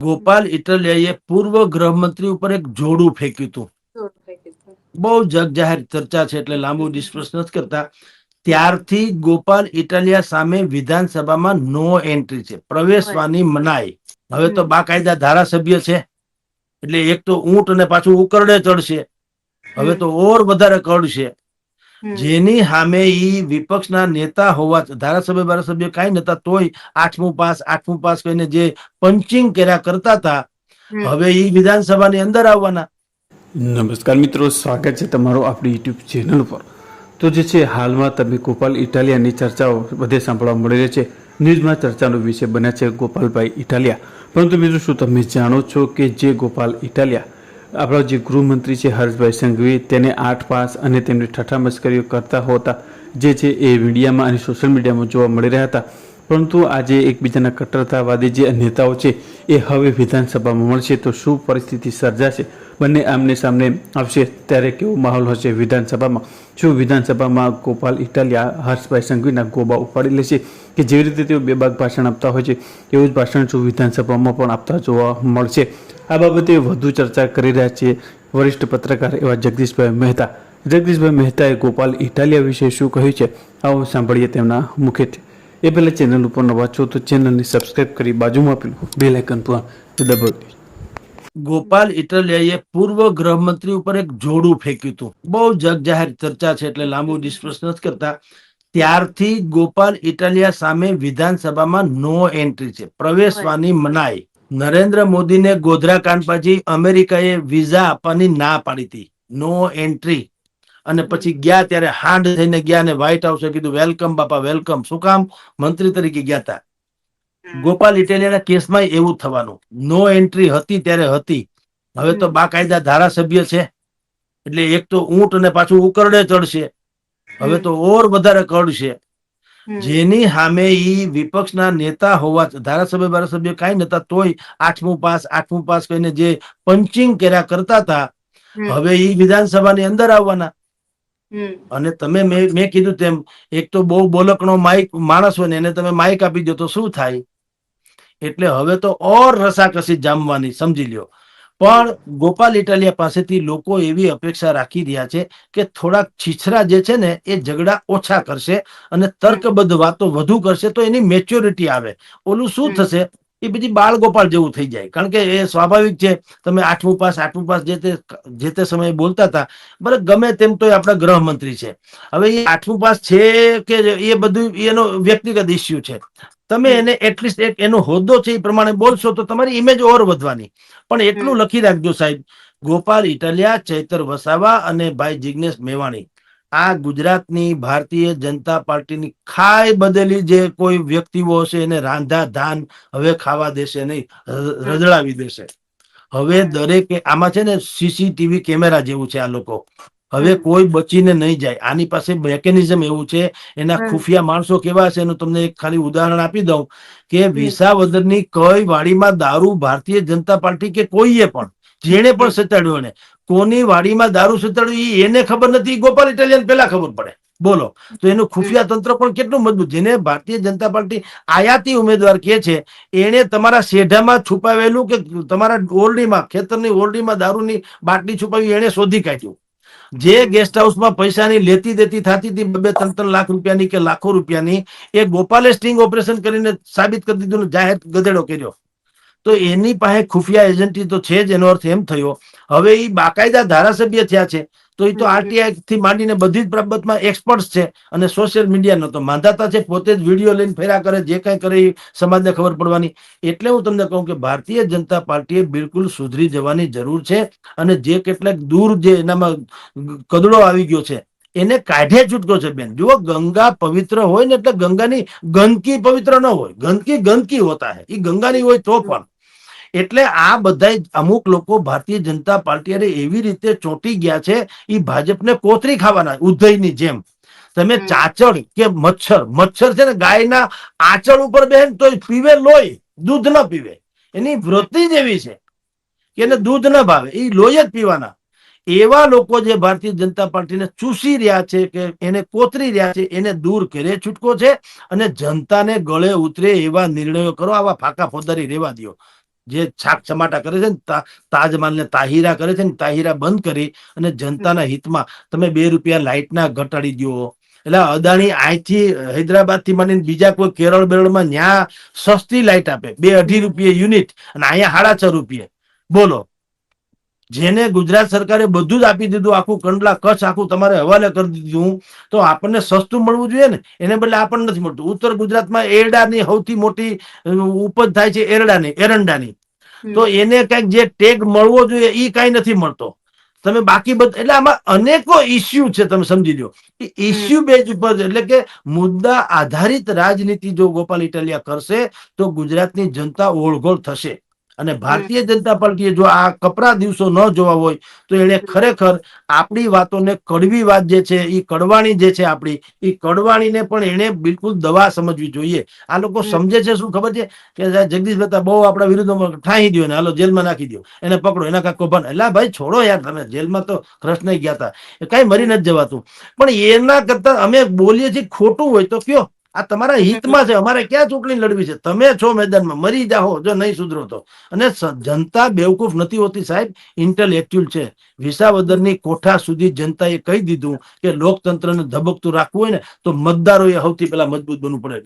ગોપાલ ઇટલિયાએ પૂર્વ ગૃહમંત્રી ઉપર એક જોડું ફેંક્યું હતું. બહુ જગ જાહેર ચર્ચા છે એટલે લાંબુ ડિસ્કસ નથી કરતા. ત્યારથી ગોપાલ ઇટાલિયા સામે વિધાનસભામાં નો એન્ટ્રી છે. પ્રવેશવાની મનાઈ. હવે તો બાકાયદા ધારાસભ્ય છે. એટલે એક તો ઊંટ અને પાછું ઉકરડે ચડશે. હવે તો ઓર વધારે કડશે જેની સામે ઈ વિપક્ષના નેતા હોવા ધારાસભ્ય ધારાસભ્ય કઈ નતા તોય આઠમું પાસ આઠમું પાસ કહીને જે પંચિંગ કર્યા કરતા હતા હવે ઈ વિધાનસભાની અંદર આવવાના. નમસ્કાર મિત્રો સ્વાગત છે તમારો આપણી યુટ્યુબ ચેનલ પર. તો જે છે હાલમાં તમે ગોપાલ ઇટાલિયાની ચર્ચાઓ બધે સાંભળવા મળી રહી છે. ન્યૂઝમાં ચર્ચાનો વિષય બન્યા છે ગોપાલભાઈ ઇટાલિયા. પરંતુ મિત્રો શું તમે જાણો છો કે જે ગોપાલ ઇટાલિયા આપણા જે ગૃહમંત્રી છે હર્ષભાઈ સંઘવી તેને આઠ પાસ અને તેમની ઠઠ્ઠા મસ્કરીઓ કરતા હોતા જે છે એ મીડિયામાં અને સોશિયલ મીડિયામાં જોવા મળી રહ્યા હતા. પરંતુ આજે એકબીજાના કટ્ટરતાવાદી જે નેતાઓ છે, એ હવે વિધાનસભામાં મળશે તો શું પરિસ્થિતિ સર્જાશે? બંને આમને સામને આવશે ત્યારે કેવો માહોલ હશે વિધાનસભામાં? શું વિધાનસભામાં ગોપાલ ઇટાલિયા, હર્ષભાઈ સંઘવીના ગોબા ઉપાડી લેશે કે જેવી રીતે તેઓ બેબાક ભાષણ આપતા હોય છે, એવું જ ભાષણ શું વિધાનસભામાં પણ આપતા જોવા મળશે? આ બાબતે વધુ ચર્ચા કરી રહ્યા છે વરિષ્ઠ પત્રકાર એવા જગદીશભાઈ મહેતા. જગદીશભાઈ મહેતાએ ગોપાલ ઇટાલિયા વિશે શું કહ્યું છે? આવો સાંભળીએ તેમના મુખેથી. એ પહેલાં ચેનલ ઉપર નવા છો તો ચેનલને સબસ્ક્રાઇબ કરી બાજુમાં પેલું બે લાઇકન પર દબાવી ગોપાલ ઇટલિયાએ પૂર્વ ગૃહમંત્રી ઉપર એક જોડું ફેંક્યું હતું. બહુ જગ જાહેર ચર્ચા છે એટલે લાંબુ ડિસ્કસ નથી કરતા. ત્યારથી ગોપાલ ઇટાલિયા સામે વિધાનસભામાં નો એન્ટ્રી છે. પ્રવેશવાની મનાઈ. નરેન્દ્ર મોદીને ગોધરા કાંડ પછી અમેરિકાએ વિઝા આપવાની ના પાડી હતી. નો એન્ટ્રી અને પછી ગયા ત્યારે હાંડ થઈને ગયા અને વ્હાઈટ હાઉસે કીધું વેલકમ બાપા વેલકમ શું કામ? મંત્રી તરીકે ગયા હતા ગોપાલ ઇટેલિયાના કેસમાં એવું થવાનું. નો એન્ટ્રી હતી ત્યારે હતી. હવે તો બાકાયદા ધારાસભ્ય છે. એટલે એક તો ઊંટ અને પાછું ઉકરડે ચડશે. હવે તો ઓર વધારે કડશે જેની સામે ઈ વિપક્ષના નેતા હોવા ધારાસભ્ય ધારાસભ્ય કઈ નતા તોય આઠમું પાસ આઠમું પાસ કહીને જે પંચિંગ કર્યા કરતા હતા હવે ઈ વિધાનસભાની અંદર આવવાના. અને તમે મેં મેં કીધું તેમ એક તો બહુ બોલકનો માઇક માણસ હોય ને એને તમે માઇક આપી દો તો શું થાય? એટલે હવે તો ઓર રસાકસી જામવાની સમજી લ્યો. પણ ગોપાલ ઇટાલિયા પાસેથી લોકો એવી અપેક્ષા રાખી રહ્યા છે કે થોડાક છીછરા જે છે ને એ ઝઘડા ઓછા કરશે અને તર્કબદ્ધ વાતો વધુ કરશે તો એની મેચ્યોરિટી આવે. ઓલું શું થશે? એ બધી બાળ ગોપાલ જેવું થઈ જાય. કારણ કે એ સ્વાભાવિક છે તમે આઠમું પાસ આઠમું પાસ જે તે જે તે સમયે બોલતા હતા બરાબર ગમે તેમ તો એ આપણા ગૃહમંત્રી છે. હવે એ આઠમું પાસ છે કે એ બધું એનો વ્યક્તિગત ઇસ્યુ છે. તમે એને એટલીસ્ટ એક એનો હોદ્દો છે એ પ્રમાણે બોલશો તો તમારી ઇમેજ ઓર વધવાની. પણ એટલું લખી રાખજો સાહેબ. ગોપાલ ઇટાલિયા ચૈતર વસાવા અને ભાઈ જિગ્નેશ મેવાણી. આ ગુજરાતની ભારતીય જનતા પાર્ટીની ખાઈ બદલી જે કોઈ વ્યક્તિઓ હશે એને રાંધા ધાન હવે ખાવા દેશે નહીં રજડાવી દેશે. હવે દરેકે આમાં છે ને સીસીટીવી કેમેરા જેવું છે આ લોકો. હવે કોઈ બચીને નહીં જાય. આની પાસે મેકેનિઝમ એવું છે એના ખુફિયા માણસો કેવા છે એનું તમને એક ખાલી ઉદાહરણ આપી દઉં કે વિસાવદરની કઈ વાડીમાં દારૂ ભારતીય જનતા પાર્ટી કે કોઈએ પણ જેણે પણ સતાડ્યો એને કોની વાડીમાં દારૂ સતાડ્યું એને ખબર નથી ગોપાલ ઇટાલિયન પેલા ખબર પડે. બોલો તો એનું ખુફિયા તંત્ર પણ કેટલું મજબૂત જેને ભારતીય જનતા પાર્ટી આયાતી ઉમેદવાર કે છે એને તમારા શેઢામાં છુપાવેલું કે તમારા ઓરડીમાં ખેતરની ઓરડીમાં દારૂની બાટલી છુપાવી એને શોધી કાઢ્યું. જે ગેસ્ટ હાઉસમાં પૈસાની લેતી દેતી થતી હતી બે ત્રણ ત્રણ લાખ રૂપિયાની કે લાખો રૂપિયાની એ ગોપાલે સ્ટિંગ ઓપરેશન કરીને સાબિત કરી દીધું જાહેર ગધેડો કર્યો. તો એની પાસે ખુફિયા એજન્ટી તો છે જ એનો અર્થ એમ થયો. હવે એ બાકાયદા ધારાસભ્ય થયા છે તો એ તો આરટીઆઈ થી માંડીને બધી જ બાબતમાં એક્સપર્ટ છે અને સોશિયલ મીડિયાનો તો માંધાતા છે પોતે જ વીડિયો લઈને ફેરા કરે જે કઈ કરે એ સમાજને ખબર પડવાની. એટલે હું તમને કહું કે ભારતીય જનતા પાર્ટીએ બિલકુલ સુધરી જવાની જરૂર છે અને જે કેટલાક દૂર જે એનામાં કદડો આવી ગયો છે એને કાઢે છૂટકો છે બેન. જુઓ ગંગા પવિત્ર હોય ને એટલે ગંગાની ગંદકી પવિત્ર ન હોય. ગંદકી ગંદકી હોતા હે. એ ગંગાની હોય તો પણ. એટલે આ બધા અમુક લોકો ભારતીય જનતા પાર્ટી અરે એવી રીતે ચોંટી ગયા છે એ ભાજપને કોતરી ખાવાના ઉદયની જેમ. તમે. ચાચડ કે મચ્છર મચ્છર છે ને ગાયના આચળ ઉપર બેન તો પીવે લોહી દૂધ ન પીવે. એની વૃત્તિ જ એવી છે કે એને દૂધ ન ભાવે એ લોહી જ પીવાના. એવા લોકો જે ભારતીય જનતા પાર્ટીને ચૂસી રહ્યા છે કે એને કોતરી રહ્યા છે એને દૂર કરે છૂટકો છે અને જનતાને ગળે ઉતરે એવા નિર્ણયો કરો આવા ફાકા ફોદારી રેવા દ્યો. જે છાક ચમાટા કરે છે ને તાજમહાલને તાહિરા કરે છે ને, તાહિરા બંધ કરી અને જનતાના હિતમાં તમે બે રૂપિયા લાઇટના ઘટાડી દો એટલે અદાણી અહીંથી હૈદરાબાદથી માંડીને બીજા કોઈ કેરળ બેરળમાં ન્યા સસ્તી લાઇટ આપે. બે અઢી રૂપિયે યુનિટ અને અહીંયા સાડા છ રૂપિયે. બોલો. જેને ગુજરાત સરકારે બધું જ આપી દીધું, આખું કંડલા, કચ્છ, આખું તમારે હવાલે કરી દીધું, તો આપણને સસ્તું મળવું જોઈએ ને? એને બદલે આપણને નથી મળતું. ઉત્તર ગુજરાતમાં એરડાની સૌથી મોટી ઉપજ થાય છે એરડાની, એરંડાની. તો એને કંઈક જે ટેગ મળવો જોઈએ એ કઈ નથી મળતો. તમે બાકી બધા એટલે આમાં અનેકો ઇસ્યુ છે તમે સમજી લો ઇસ્યુ બેઝ ઉપર. એટલે કે મુદ્દા આધારિત રાજનીતિ જો ગોપાલ ઇટાલિયા કરશે તો ગુજરાતની જનતા ઓળઘોળ થશે. અને ભારતીય જનતા પાર્ટીએ જો આ કપરા દિવસો ન જોવા હોય તો એને ખરેખર આપણી વાતોને કડવી વાત જે છે એ કડવાણી જે છે આપણી એ કડવાણીને પણ એને બિલકુલ દવા સમજવી જોઈએ. આ લોકો સમજે છે શું ખબર છે? કે જગદીશ મહેતા બહુ આપણા વિરુદ્ધમાં ઠાઈ દો ને હાલો જેલમાં નાખી દો એને પકડો એના કાંઈ કોભાન એટલે ભાઈ છોડો યાર તમે જેલમાં તો કૃષ્ણ ગયા હતા એ કાંઈ મરી નથી જવાતું. પણ એના કરતા અમે બોલીએ છીએ ખોટું હોય તો કયો? આ તમારા હિતમાં છે, અમારે ક્યાં ચૂંટણી લડવી છે? તમે છો મેદાનમાં, મરી જાઓ, જો નહીં સુધરો તો. અને જનતા બેવકૂફ નથી હોતી સાહેબ ઇન્ટેલેક્ચ્યુઅલ છે. વિસાવદરની કોઠા સુધી જનતાએ કહી દીધું કે લોકતંત્રને ધબકતું રાખવું હોય ને, તો મતદારોએ સૌથી પહેલા મજબૂત બનવું પડે.